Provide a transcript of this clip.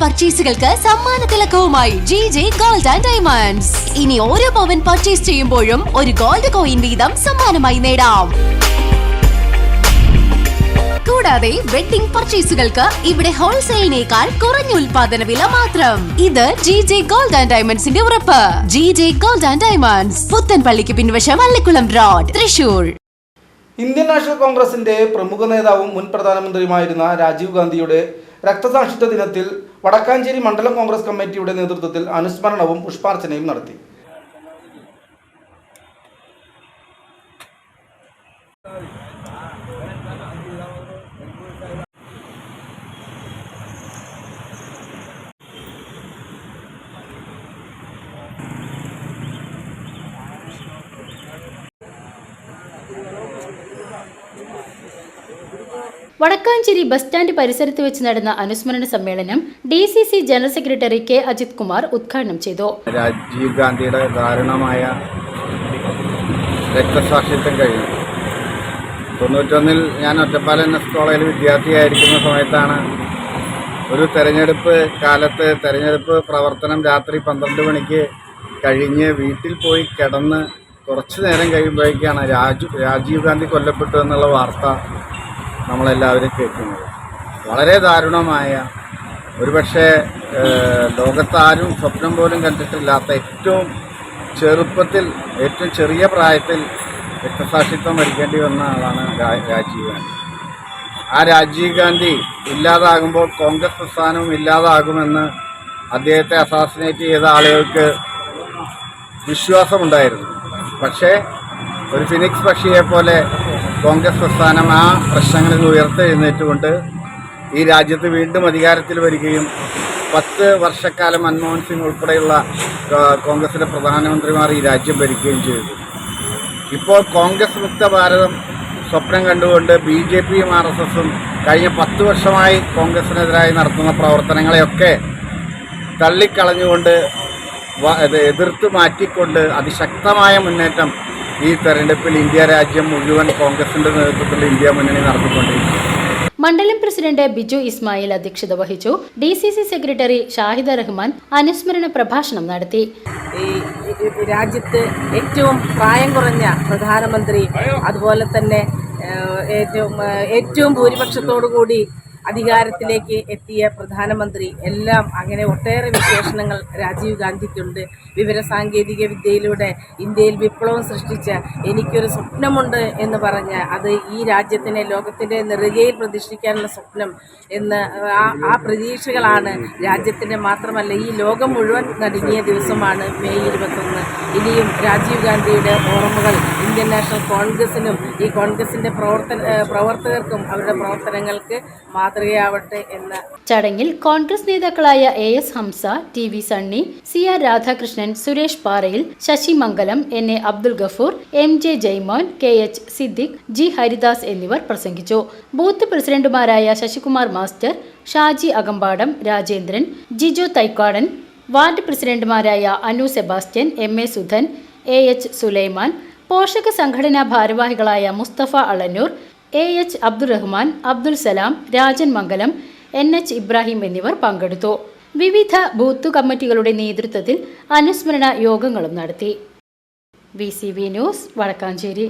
പർച്ചേസുകൾക്ക് സമ്മാന തിലക്കവുമായി G J gold and diamonds ഇനി ഓരോ പവൻ പർച്ചേസ് ചെയ്യുമ്പോഴും ഒരു ഗോൾഡ് കോയിൻ വീതം സമ്മാനമായി നേടാം. കൂടാതെ വെഡിംഗ് പർച്ചേസുകൾക്ക് ഇവിടെ ഹോൾസെയിലിനേക്കാൾ കുറഞ്ഞ ഉൽപാദന വില മാത്രം. ഇത് ജി ജെ ഗോൾഡ് ആൻഡ് ഡയമണ്ട്സിന്റെ ഉറപ്പ്. G J gold and diamonds പുത്തൻപള്ളിക്ക് പിൻവശം Allikkulam road Thrissur. Indian national കോൺഗ്രസിന്റെ പ്രമുഖ നേതാവും മുൻ പ്രധാനമന്ത്രിയുമായിരുന്ന രാജീവ് ഗാന്ധിയുടെ രക്തസാക്ഷിത്വ ദിനത്തിൽ വടക്കാഞ്ചേരി മണ്ഡലം കോൺഗ്രസ് കമ്മിറ്റിയുടെ നേതൃത്വത്തിൽ അനുസ്മരണവും പുഷ്പാർച്ചനയും നടത്തി. വടക്കാഞ്ചേരി ബസ് സ്റ്റാൻഡ് പരിസരത്ത് വെച്ച് നടന്ന അനുസ്മരണ സമ്മേളനം D C C general secretary K Ajith Kumar ഉദ്ഘാടനം ചെയ്തു. രാജീവ് ഗാന്ധിയുടെ ദാരുണമായ രക്തസാക്ഷിത്വം കഴിഞ്ഞു. തൊണ്ണൂറ്റൊന്നിൽ ഞാൻ ഒറ്റപ്പാലം എസ് കോളേജിൽ വിദ്യാർത്ഥിയായിരിക്കുന്ന സമയത്താണ് ഒരു തെരഞ്ഞെടുപ്പ് കാലത്ത് തെരഞ്ഞെടുപ്പ് പ്രവർത്തനം രാത്രി പന്ത്രണ്ട് മണിക്ക് കഴിഞ്ഞ് വീട്ടിൽ പോയി കിടന്ന് കുറച്ചു നേരം കഴിയുമ്പോഴേക്കാണ് രാജു രാജീവ് ഗാന്ധി കൊല്ലപ്പെട്ടു എന്നുള്ള വാർത്ത നമ്മളെല്ലാവരും കേൾക്കുന്നത്. വളരെ ദാരുണമായ ഒരുപക്ഷെ ലോകത്താരും സ്വപ്നം പോലും കണ്ടിട്ടില്ലാത്ത ഏറ്റവും ചെറുപ്പത്തിൽ ഏറ്റവും ചെറിയ പ്രായത്തിൽ രക്തസാക്ഷിത്വം വരിക്കേണ്ടി വന്ന ആളാണ് രാജീവ് ഗാന്ധി. ആ രാജീവ് ഗാന്ധി ഇല്ലാതാകുമ്പോൾ കോൺഗ്രസ് പ്രസ്ഥാനവും ഇല്ലാതാകുമെന്ന് അദ്ദേഹത്തെ അസാസിനേറ്റ് ചെയ്ത ആളുകൾക്ക് വിശ്വാസമുണ്ടായിരുന്നു. പക്ഷേ ഒരു ഫിനിക്സ് പക്ഷിയെ പോലെ കോൺഗ്രസ് പ്രസ്ഥാനം ആ പ്രശ്നങ്ങളിൽ ഉയർത്തെഴുന്നേറ്റുകൊണ്ട് ഈ രാജ്യത്ത് വീണ്ടും അധികാരത്തിൽ വരികയും പത്ത് വർഷക്കാലം മൻമോഹൻ സിംഗ് ഉൾപ്പെടെയുള്ള കോൺഗ്രസിലെ പ്രധാനമന്ത്രിമാർ ഈ രാജ്യം ഭരിക്കുകയും ചെയ്തു. ഇപ്പോൾ കോൺഗ്രസ് മുക്ത ഭാരതം സ്വപ്നം കണ്ടുകൊണ്ട് ബി ജെ പിയും ആർ എസ് എസും കഴിഞ്ഞ പത്ത് വർഷമായി കോൺഗ്രസിനെതിരായി നടത്തുന്ന പ്രവർത്തനങ്ങളെയൊക്കെ തള്ളിക്കളഞ്ഞുകൊണ്ട് എതിർത്ത് മാറ്റിക്കൊണ്ട് അതിശക്തമായ മുന്നേറ്റം ഈ തെരഞ്ഞെടുപ്പിൽ ഇന്ത്യ രാജ്യം മുഴുവൻ കോൺഗ്രസിന്റെ നേതൃത്വത്തിൽ ഇന്ത്യ മുന്നണി നടത്തിക്കൊണ്ടിരിക്കുന്നു. മണ്ഡലം പ്രസിഡന്റ് ബിജു ഇസ്മായിൽ അധ്യക്ഷത വഹിച്ചു. D C C secretary Shahida Rahman അനുസ്മരണ പ്രഭാഷണം നടത്തി. രാജ്യത്ത് ഏറ്റവും പ്രായം കുറഞ്ഞ പ്രധാനമന്ത്രി അതുപോലെ തന്നെ ഏറ്റവും ഏറ്റവും ഭൂരിപക്ഷത്തോടു കൂടി അധികാരത്തിലേക്ക് എത്തിയ പ്രധാനമന്ത്രി എല്ലാം അങ്ങനെ ഒട്ടേറെ വിശേഷണങ്ങൾ രാജീവ് ഗാന്ധിക്കുണ്ട്. വിവരസാങ്കേതിക വിദ്യയിലൂടെ ഇന്ത്യയിൽ വിപ്ലവം സൃഷ്ടിച്ച എനിക്കൊരു സ്വപ്നമുണ്ട് എന്ന് പറഞ്ഞ് അത് ഈ രാജ്യത്തിനെ ലോകത്തിന്റെ നെറുകയിൽ പ്രതിഷ്ഠിക്കാനുള്ള സ്വപ്നം എന്ന് ആ പ്രതീക്ഷകളാണ് രാജ്യത്തിന്റെ മാത്രമല്ല ഈ ലോകം മുഴുവൻ നടുങ്ങിയ ദിവസമാണ് മെയ് ഇരുപത്തൊന്ന്. ഇനിയും രാജീവ് ഗാന്ധിയുടെ ഓർമ്മകൾ ഇന്ത്യൻ നാഷണൽ കോൺഗ്രസിനും ഈ കോൺഗ്രസിന്റെ പ്രവർത്തന പ്രവർത്തകർക്കും അവരുടെ പ്രവർത്തനങ്ങൾക്ക് മാതൃകയാവട്ടെ എന്ന് ചടങ്ങിൽ കോൺഗ്രസ് നേതാക്കളായ A S Hamsa T V Sunny C R Radhakrishnan Suresh Parayil Sasi Mangalam N A Abdul Gafoor M J Jaimon K H Siddique G Haridas എന്നിവർ പ്രസംഗിച്ചു. ബൂത്ത് പ്രസിഡന്റുമാരായ ശശികുമാർ മാസ്റ്റർ ഷാജി അകമ്പാടം രാജേന്ദ്രൻ ജിജോ തൈക്കാടൻ വാർഡ് പ്രസിഡന്റുമാരായ Anu Sebastian M A Sudhan A H Sulaiman പോഷക സംഘടനാ ഭാരവാഹികളായ Musthafa Alannur A H Abdurahman Abdul Salam Rajan Mangalam N H Ibrahim എന്നിവർ പങ്കെടുത്തു. വിവിധ ബൂത്ത് കമ്മിറ്റികളുടെ നേതൃത്വത്തിൽ അനുസ്മരണ യോഗങ്ങളും നടത്തി. V news Vadakkanchery.